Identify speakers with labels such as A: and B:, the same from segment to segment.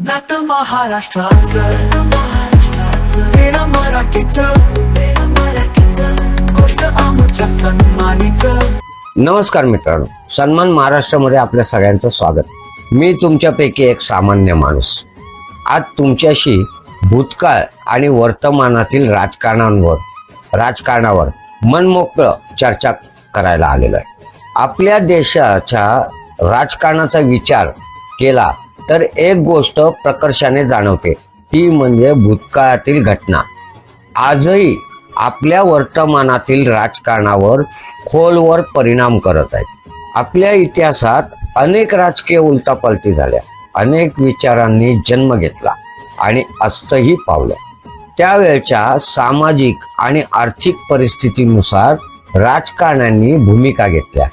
A: नात महाराष्ट्राचं मराठीचं. गोष्ट आमच्या सन्मानीचं.
B: नमस्कार मित्रांनो. सन्मान महाराष्ट्रामध्ये आपल्या सगळ्यांचं स्वागत. मी तुमच्यापैकी एक सामान्य माणूस. आज तुमच्याशी भूतकाळ आणि वर्तमानातील राजकारणांवर राजकारणावर मनमोकळं चर्चा करायला आलेलं आहे. आपल्या देशाच्या राजकारणाचा विचार केला तर एक गोष्ट प्रकर्षाने जाणवते. ती म्हणजे भूतकाळातील घटना. आजही आपल्या वर्तमानातील राजकारणावर खोलवर परिणाम करत आहेत. आपल्या इतिहासात अनेक राजकीय उलटापलटी झाल्या. अनेक विचारांनी जन्म घेतला आणि अस्तही पावल्या. त्यावेळच्या सामाजिक आणि आर्थिक परिस्थितीनुसार राजकारण्यांनी भूमिका घेतल्या.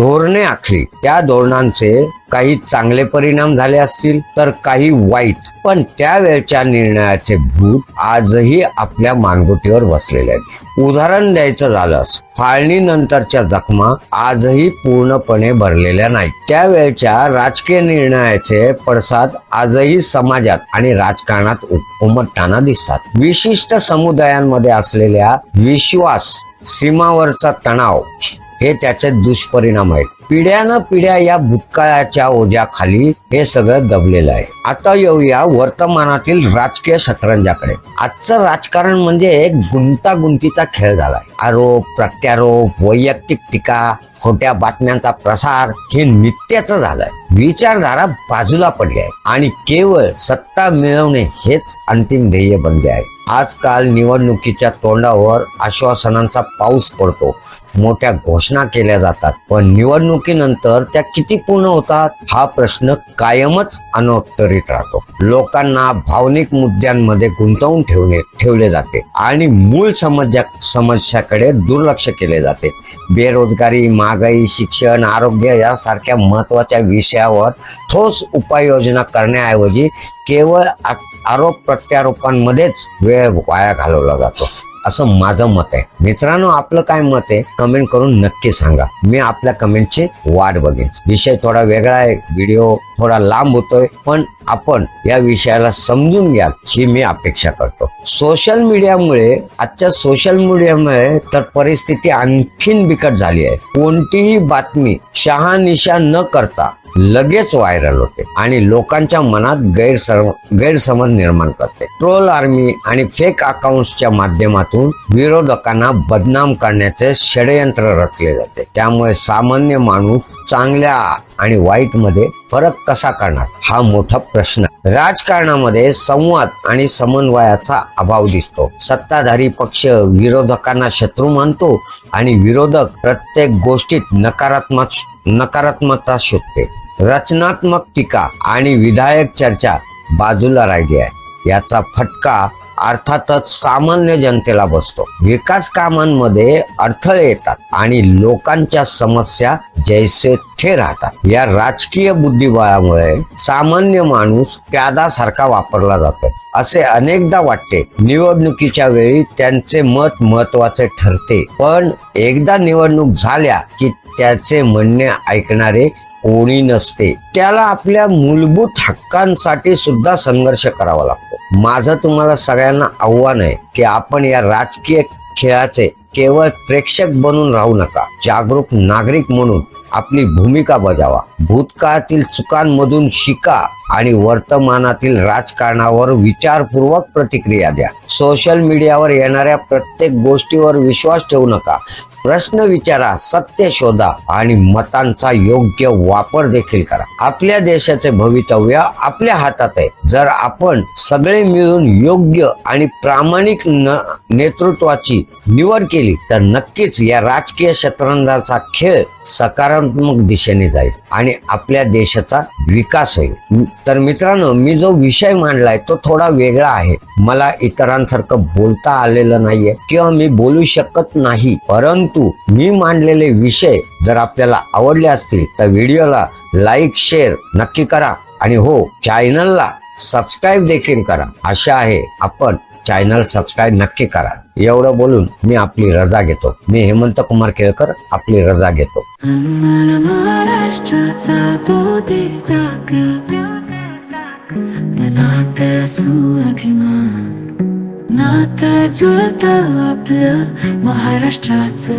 B: धोरणे आखली. त्या धोरणांचे काही चांगले परिणाम झाले असतील तर काही वाईट. पण त्यावेळच्या निर्णयाचे भूत आजही आपल्या मानगुटीवर बसलेले आहेत. उदाहरण द्यायचं झालंच फाळणीनंतरच्या जखमा आजही पूर्णपणे भरलेल्या नाहीत. त्यावेळच्या राजकीय निर्णयाचे पडसाद आजही समाजात आणि राजकारणात उमटताना दिसतात. विशिष्ट समुदायांमध्ये असलेल्या विश्वास सीमावरचा तणाव हे त्याचे दुष्परिणाम आहेत. पिढ्यानं पिढ्या या भूतकाळाच्या ओझ्याखाली हे सगळं दबलेलं आहे. आता येऊया वर्तमानातील राजकीय शतरंजाकडे. आजचं राजकारण म्हणजे एक गुंतागुंतीचा खेळ झालाय आरोप प्रत्यारोप वैयक्तिक टीका खोट्या बातम्यांचा प्रसार हे नित्याचं झालंय विचारधारा बाजूला पडली आहे. आणि केवळ सत्ता मिळवणे हेच अंतिम ध्येय बनले आहे. आजकाल निवडणुकीच्या तोंडावर आश्वासनांचा पाऊस पडतो. मोठ्या घोषणा केल्या जातात. पण निवडणुकीनंतर त्या किती पूर्ण होतात? हा प्रश्न कायमच अनुत्तरित राहतो. लोकांना भावनिक मुद्द्यांमध्ये गुंतवून ठेवणे ठेवले जाते आणि मूळ समस्या समस्याकडे दुर्लक्ष केले जाते. बेरोजगारी महागाई शिक्षण आरोग्य यासारख्या महत्त्वाच्या विषयावर ठोस उपाययोजना करण्याऐवजी केवळ आ- आरोप प्रत्यारोपांमध्येच वेळ वाया घालवला जातो. असं माझं मत आहे. मित्रांनो आपलं काय मत आहे? कमेंट करून नक्की सांगा. मी आपल्या कमेंटची वाट बघेन. विषय थोडा वेगळा आहे. व्हिडिओ थोडा लांब होतोय. पण आपण या विषयाला समजून घ्याल ही मी अपेक्षा करतो. सोशल मीडियामुळे आजच्या सोशल मीडियामुळे तर परिस्थिती आणखीन बिकट झाली आहे. कोणतीही बातमी शहानिशा न करता लगेच व्हायरल होते आणि लोकांच्या मनात गैरसम गैरसमज निर्माण करते. ट्रोल आर्मी आणि फेक अकाउंट्सच्या माध्यमातून विरोधकांना बदनाम करण्याचे षडयंत्र रचले जाते. त्यामुळे सामान्य माणूस चांगल्या आणि वाईटमध्ये फरक कसा करणार? हा मोठा प्रश्न. राजकारणामध्ये संवाद आणि समन्वयाचा अभाव दिसतो. सत्ताधारी पक्ष विरोधकांना शत्रू मानतो आणि विरोधक प्रत्येक गोष्टीत नकारात्मक नकारात्मकता शोधते. रचनात्मक टीका आणि विधायक चर्चा बाजूला राहिली आहे. याचा फटका अर्थातच सामान्य जनतेला बसतो. विकास कामांमध्ये अडथळे येतात आणि लोकांच्या समस्या जैसे थे राहतात. या राजकीय बुद्धिबळामुळे सामान्य माणूस प्यादासारखा वापरला जातो. असे अनेकदा वाटते निवडणुकीच्या वेळी त्यांचे मत महत्त्वाचे ठरते. पण एकदा निवडणूक झाल्या की त्याचे म्हणणे ऐकणारे कोणी नसते. त्याला आपल्या मूलभूत हक्कांसाठी सुद्धा संघर्ष करावा लागतो. माझं तुम्हाला सगळ्यांना आव्हान आहे की आपण या राजकीय खेळाचे केवळ प्रेक्षक बनून राहू नका. जागरूक नागरिक म्हणून आपली भूमिका बजावा. भूतकाळातील चुकांमधून शिका. आणि वर्तमानातील राजकारणावर विचारपूर्वक प्रतिक्रिया द्या. सोशल मीडियावर येणाऱ्या प्रत्येक गोष्टीवर विश्वास ठेवू नका. प्रश्न विचारा सत्य शोधा आणि मतांचा योग्य वापर देखील करा. आपल्या देशाचे भवितव्य आपल्या हातात आहे. जर आपण सगळे मिळून योग्य आणि प्रामाणिक न- नेतृत्वाची निवड केली तर नक्कीच या राजकीय शतरंजाचा खेळ सकारात्मक दिशेने जाईल आणि आपल्या देशाचा विकास होईल. तर मित्रांनो मी जो विषय मांडलाय तो थोडा वेगळा आहे. मला इतरांसारखं बोलता आलेलं नाहीये किंवा मी बोलू शकत नाही. परंतु मी मांडलेले विषय जर आपल्याला आवडले असतील तर व्हिडिओला लाईक शेअर नक्की करा. आणि हो चॅनलला सबस्क्राईब देखील करा. आशा आहे आपण चॅनल सबस्क्राईब नक्की करा. एवढं बोलून मी आपली रजा घेतो. मी हेमंत कुमार केळकर आपली रजा घेतो.
C: महाराष्ट्राचा नात असू अभिमान नात जुळत आपलं महाराष्ट्राचं